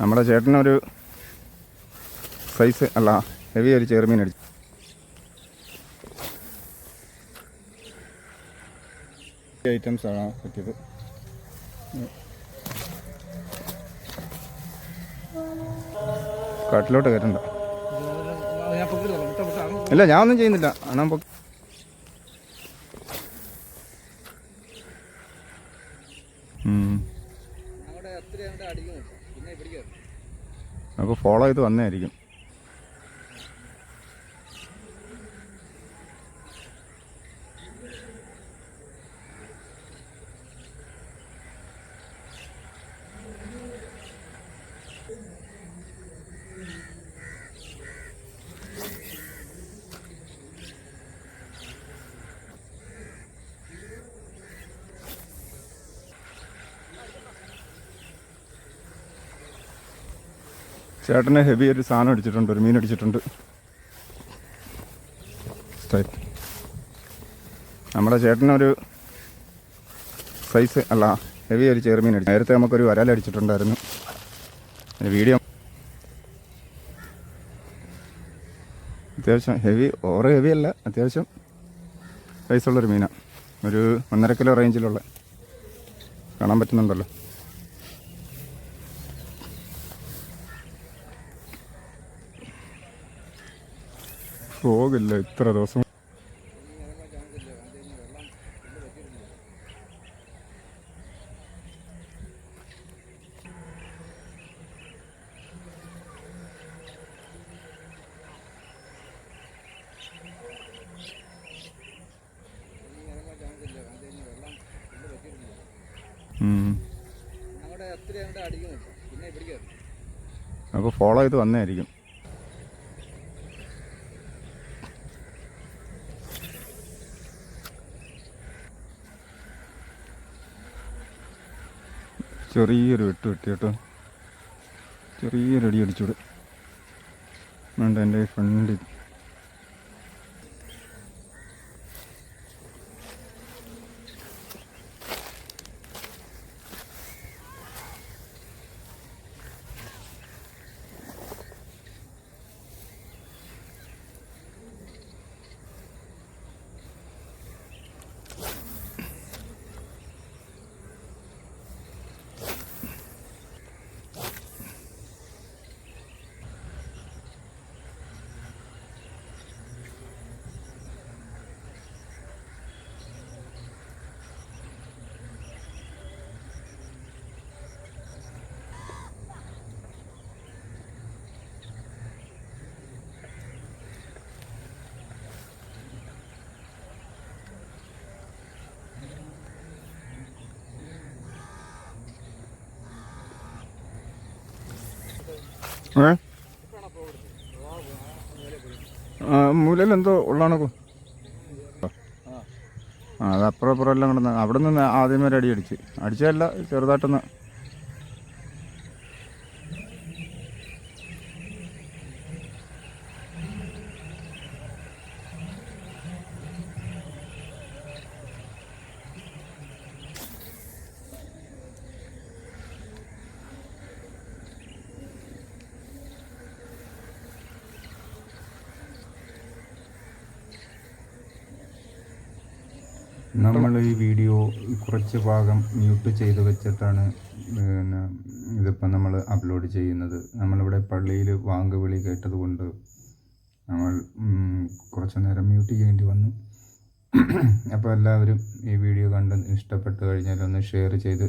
നമ്മുടെ ചേട്ടനൊരു സൈസ് അല്ല ഹെവി ഒരു ചെറുമീൻ അടിച്ചു. ഐറ്റംസ് ആണ് പറ്റിയത്. കാട്ടിലോട്ട് കയറ്റണ്ട ഇല്ല ഞാൻ ഒന്നും ചെയ്യുന്നില്ല. അണാൻ പൊ ഉം. അവിടെ അത്ര അങ്ങോട്ട് അടിക്കും പിന്നെ പിടിക്കാം നമുക്ക് ഫോളോ ചെയ്ത് വന്നതായിരിക്കും ചേട്ടന് ഹെവി ഒരു സാധനം അടിച്ചിട്ടുണ്ട് ഒരു മീൻ അടിച്ചിട്ടുണ്ട്. നമ്മുടെ ചേട്ടനൊരു സൈസ് അല്ല ഹെവി ഒരു ചെറുമീൻ അടിച്ചു. നേരത്തെ നമുക്കൊരു അതിന് വീഡിയോ അത്യാവശ്യം ഹെവി ഓവർ ഹെവി അല്ല അത്യാവശ്യം സൈസുള്ളൊരു മീനാണ് ഒരു ഒന്നര കിലോ റേഞ്ചിലുള്ള കാണാൻ പറ്റുന്നുണ്ടല്ലോ. പോകില്ല ഇത്ര ദിവസം. അപ്പൊ ഫോളോ ചെയ്ത് വന്നതായിരിക്കും ചെറിയൊരു വെട്ട് വെട്ടി കേട്ടോ. ചെറിയൊരു അടി അടിച്ചൂടെ. വേണ്ട എന്റെ ഫ്രണ്ടിൽ ആ മൂലയിൽ എന്തോ ഉള്ളാണോ ആ അപ്പുറം എല്ലാം കിടന്ന്. അവിടെ നിന്ന് ആദ്യമേ ഒരു അടി അടിച്ച്. അടിച്ചതല്ല ചെറുതായിട്ടൊന്ന് നമ്മൾ ഈ വീഡിയോ കുറച്ച് ഭാഗം മ്യൂട്ട് ചെയ്ത് വെച്ചിട്ടാണ് പിന്നെ ഇതിപ്പോൾ നമ്മൾ അപ്ലോഡ് ചെയ്യുന്നത്. നമ്മളിവിടെ പള്ളിയിൽ വാങ്കുവിളി കേട്ടതുകൊണ്ട് നമ്മൾ കുറച്ച് നേരം മ്യൂട്ട് ചെയ്യേണ്ടി വന്നു. അപ്പോൾ എല്ലാവരും ഈ വീഡിയോ കണ്ട് ഇഷ്ടപ്പെട്ട് കഴിഞ്ഞാൽ ഒന്ന് ഷെയർ ചെയ്ത്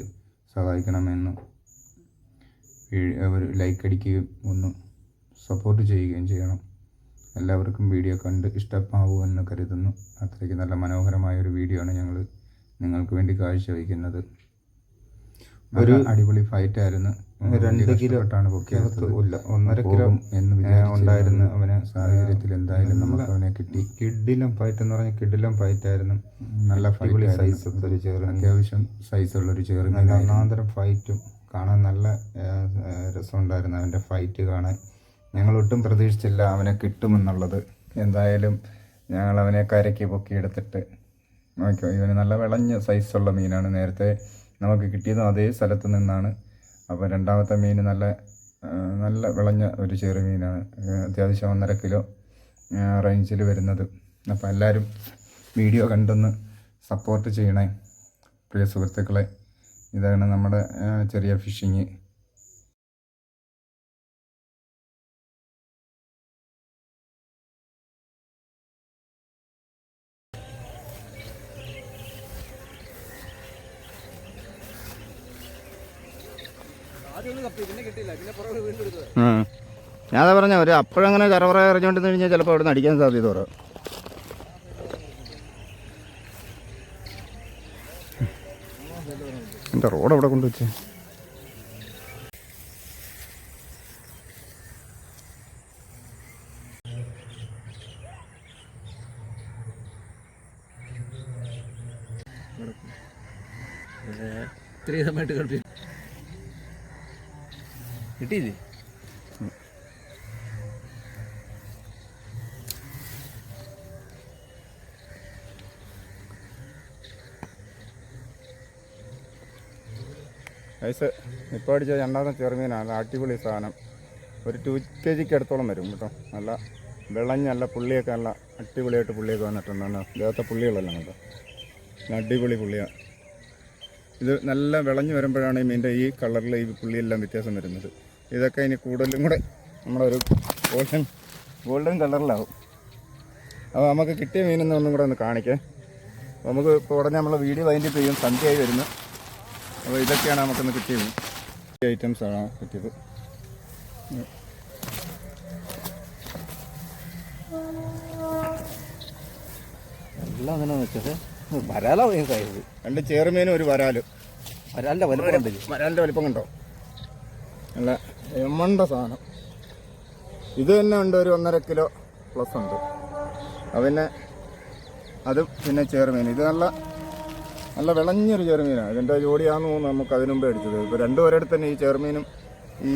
സഹായിക്കണമെന്ന് ഒരു ലൈക്ക് അടിക്കുകയും ഒന്ന് സപ്പോർട്ട് ചെയ്യുകയും ചെയ്യണം. എല്ലാവർക്കും വീഡിയോ കണ്ട് ഇഷ്ടമാവുമെന്ന് കരുതുന്നു. അത്രയ്ക്ക് നല്ല മനോഹരമായ ഒരു വീഡിയോ ആണ് ഞങ്ങൾ നിങ്ങൾക്ക് വേണ്ടി കാഴ്ചവെക്കുന്നത് ഒരു അടിപൊളി ഫൈറ്റ് ആയിരുന്നു. രണ്ട് കിലോ പൊക്കിയെടുത്തത് ഒന്നര കിലോ എന്ന് ഉണ്ടായിരുന്നു. അവന് സാഹചര്യത്തിൽ എന്തായാലും നമുക്ക് അവനെ കിട്ടി. കിഡിലും ഫൈറ്റ് എന്ന് പറഞ്ഞാൽ കിഡിലും ഫൈറ്റ് ആയിരുന്നു. നല്ല ഫൈറ്റ് സൈസ് ഒരു ചെറു അത്യാവശ്യം സൈസുള്ള ഒരു ചെറു നല്ല ഒന്നാന്തരം ഫൈറ്റും കാണാൻ നല്ല രസമുണ്ടായിരുന്നു അവന്റെ ഫൈറ്റ് കാണാൻ. ഞങ്ങൾ ഒട്ടും പ്രതീക്ഷിച്ചില്ല അവനെ കിട്ടുമെന്നുള്ളത്. എന്തായാലും ഞങ്ങൾ അവനെ കരയ്ക്ക് പൊക്കിയെടുത്തിട്ട് നോക്കിയോ? ഇവന് നല്ല വിളഞ്ഞ സൈസുള്ള മീനാണ്. നേരത്തെ നമുക്ക് കിട്ടിയതും അതേ സ്ഥലത്ത് നിന്നാണ്. അപ്പോൾ രണ്ടാമത്തെ മീൻ നല്ല നല്ല വിളഞ്ഞ ഒരു ചെറുമീനാണ് മീനാണ്. അത്യാവശ്യം ഒന്നര കിലോ റേഞ്ചിൽ വരുന്നത്. അപ്പോൾ എല്ലാവരും വീഡിയോ കണ്ടൊന്ന് സപ്പോർട്ട് ചെയ്യണേ. പ്രിയ സുഹൃത്തുക്കളെ ഇതാണ് നമ്മുടെ ചെറിയ ഫിഷിങ് അതാ പറഞ്ഞ ഒരു അപ്പോഴങ്ങനെ കറവറ എറിഞ്ഞോണ്ടെന്ന് കഴിഞ്ഞാൽ ചിലപ്പോൾ അവിടെ നിന്ന് അടിക്കാൻ സാധ്യത കുറവ്. എന്റെ റോഡ് അവിടെ കൊണ്ടുവച്ചേ? ഇത്രയും സമയമായിട്ട് കളിപ്പി കിട്ടിയില്ലേ? ഐസ് ഇപ്പോൾ അടിച്ച രണ്ടാമത്തെ ചെറുമീനാണ്. അടിപൊളി സാധനം. ഒരു ടു കെ ജിക്ക് അടുത്തോളം വരും കേട്ടോ. നല്ല വിളഞ്ഞ നല്ല പുള്ളിയൊക്കെ നല്ല അടിപൊളിയായിട്ട് പുള്ളിയൊക്കെ വന്നിട്ടുണ്ട്. ദേഹത്തെ പുള്ളികളെല്ലാം കേട്ടോ അടിപൊളി പുള്ളിയാണ് ഇത് നല്ല വിളഞ്ഞു വരുമ്പോഴാണ് ഈ മീന്റെ ഈ കളറിൽ ഈ പുള്ളിയെല്ലാം വ്യത്യാസം വരുന്നത്. ഇതൊക്കെ ഇനി കൂടുതലും കൂടെ നമ്മുടെ ഒരു ഗോൾഡൻ ഗോൾഡൻ കളറിലാവും അപ്പോൾ നമുക്ക് കിട്ടിയ മീനൊന്നും ഒന്നും കൂടെ ഒന്ന് കാണിക്കേ. നമുക്ക് ഇപ്പോൾ ഉടനെ നമ്മൾ വീഡിയോ വൈൻഡ് ചെയ്യും. സന്ധ്യയായി വരുന്നു. അപ്പോൾ ഇതൊക്കെയാണ് നമുക്കൊന്ന് കിട്ടിയത്. ഈ ഐറ്റംസ് ആണ് കിട്ടിയത്. എല്ലാം അങ്ങനെ വെച്ചത്. വരാലോ ഈ സൈസ് രണ്ട് ചേറുമീനും ഒരു വരാൽ. വരാലിന്റെ വലുപ്പം ഉണ്ട് വരാലിന്റെ വലിപ്പം കണ്ടോ? നല്ല എമ്മണ്ട സാധനം. ഇത് തന്നെ ഉണ്ട് ഒരു ഒന്നര കിലോ പ്ലസ് ഉണ്ട്. പിന്നെ അത് പിന്നെ ചേറുമീൻ ഇത് നല്ല നല്ല വിളഞ്ഞൊരു ചെറുമീനാണ് ഇതിന്റെ ജോഡിയാണെന്ന് തോന്നുന്നു നമുക്ക് അതിനു മുമ്പേ അടിച്ചത് ഇപ്പോൾ രണ്ടു പേരെടുത്ത് തന്നെ ഈ ചെറുമീനും ഈ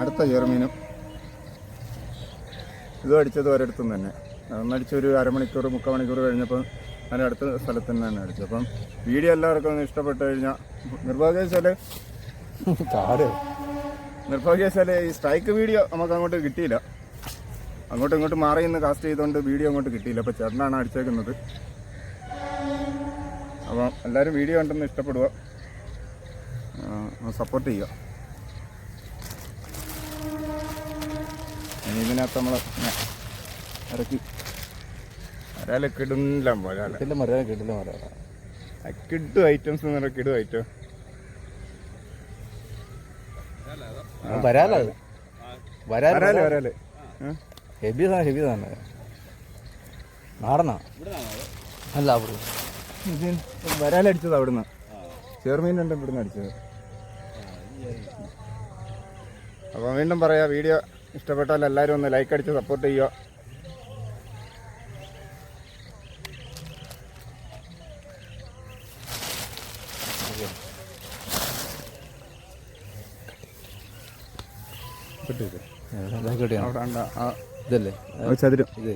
അടുത്ത ചെറുമീനും ഇതും അടിച്ചത് ഒരിടത്തും തന്നെ. അതൊന്നടിച്ചൊരു അരമണിക്കൂർ മുക്കാൽ മണിക്കൂർ കഴിഞ്ഞപ്പോൾ അതിന്റെ അടുത്ത സ്ഥലത്ത് തന്നെയാണ് അടിച്ചത് അപ്പം വീഡിയോ എല്ലാവർക്കും ഒന്ന് ഇഷ്ടപ്പെട്ട് കഴിഞ്ഞാൽ നിർഭാഗ്യവശാൽ നിർഭാഗ്യവശാൽ ഈ സ്ട്രൈക്ക് വീഡിയോ നമുക്ക് അങ്ങോട്ട് കിട്ടിയില്ല. അങ്ങോട്ടും ഇങ്ങോട്ടും മാറി നിന്ന് കാസ്റ്റ് ചെയ്തുകൊണ്ട് വീഡിയോ അങ്ങോട്ട് കിട്ടിയില്ല. അപ്പോൾ ചേട്ടനാണ് അടിച്ചേക്കുന്നത്. അപ്പം എല്ലാവരും വീഡിയോ കണ്ടെന്ന് ഇഷ്ടപ്പെടുക. സപ്പോർട്ട് ചെയ്യുക. ഇനി ഇതിനകത്ത് നമ്മൾ ഇറക്കി. ഒരാളെ കിടുന്നില്ല ഒരാളെ കിട്ടില്ല മരം കിട്ടില്ല മരം കിഡു ഐറ്റംസ് എന്ന് പറഞ്ഞാൽ കിഡു ഐറ്റം. വരാലോ വരാലോ വരാൽ വരാൽ. ആ? ഹെവി സാധനം ഹെവി സാധനം. നാടനാ? അല്ല അവിടെ. ഇത് വരാലടിച്ചത് അവിടുന്ന്. ചെറുമീനുണ്ട് ഇവിടുന്ന് അടിച്ചത്. അപ്പോൾ വീണ്ടും പറയാ വീഡിയോ ഇഷ്ടപ്പെട്ടാൽ എല്ലാവരും ഒന്ന് ലൈക്ക് അടിച്ച് സപ്പോർട്ട് ചെയ്യുക കിട്ടിയത് കിട്ടിയാണ് അവിടെ ഉണ്ട്. ആ ഇതല്ലേ? ആ ചതുരം. ഇത്.